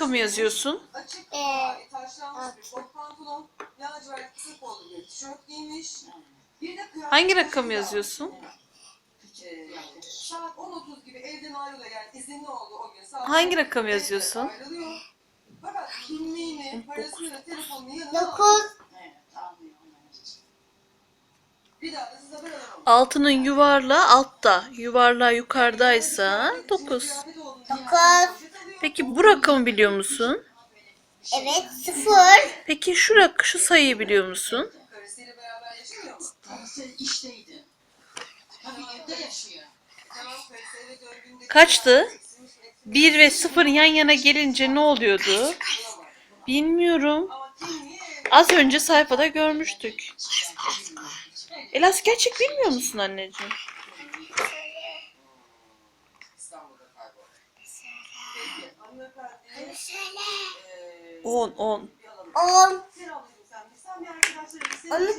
rakamı yazıyorsun? Açık Ee, mavi taşlanmış bir kot pantolon, lacivert kısa kollu bir tişört giymiş. Bir de kıyafet Hangi almış. yazıyorsun? Ee, saat 10.30 gibi evden ayrılıyor yani izinli oldu o gün. Saat Hangi 10.30 rakamı evden yazıyorsun? Ayrılıyor. Fakat kimliğini, parasını ve telefonunu yanına alıyor. Dokuz. Bir daha da size haber alamam. Altının yuvarlağı altta, yuvarlağı yukarıdaysa 9. Kıyafet olduğunu Dokuz. Peki bu rakamı biliyor musun? Evet. Sıfır. Peki şu rak şu sayıyı biliyor musun? Kaçtı? 1 ve 0 yan yana gelince ne oluyordu? Bilmiyorum. Az önce sayfada görmüştük. Elas gerçek bilmiyor musun anneciğim? 10 10. 10. Onu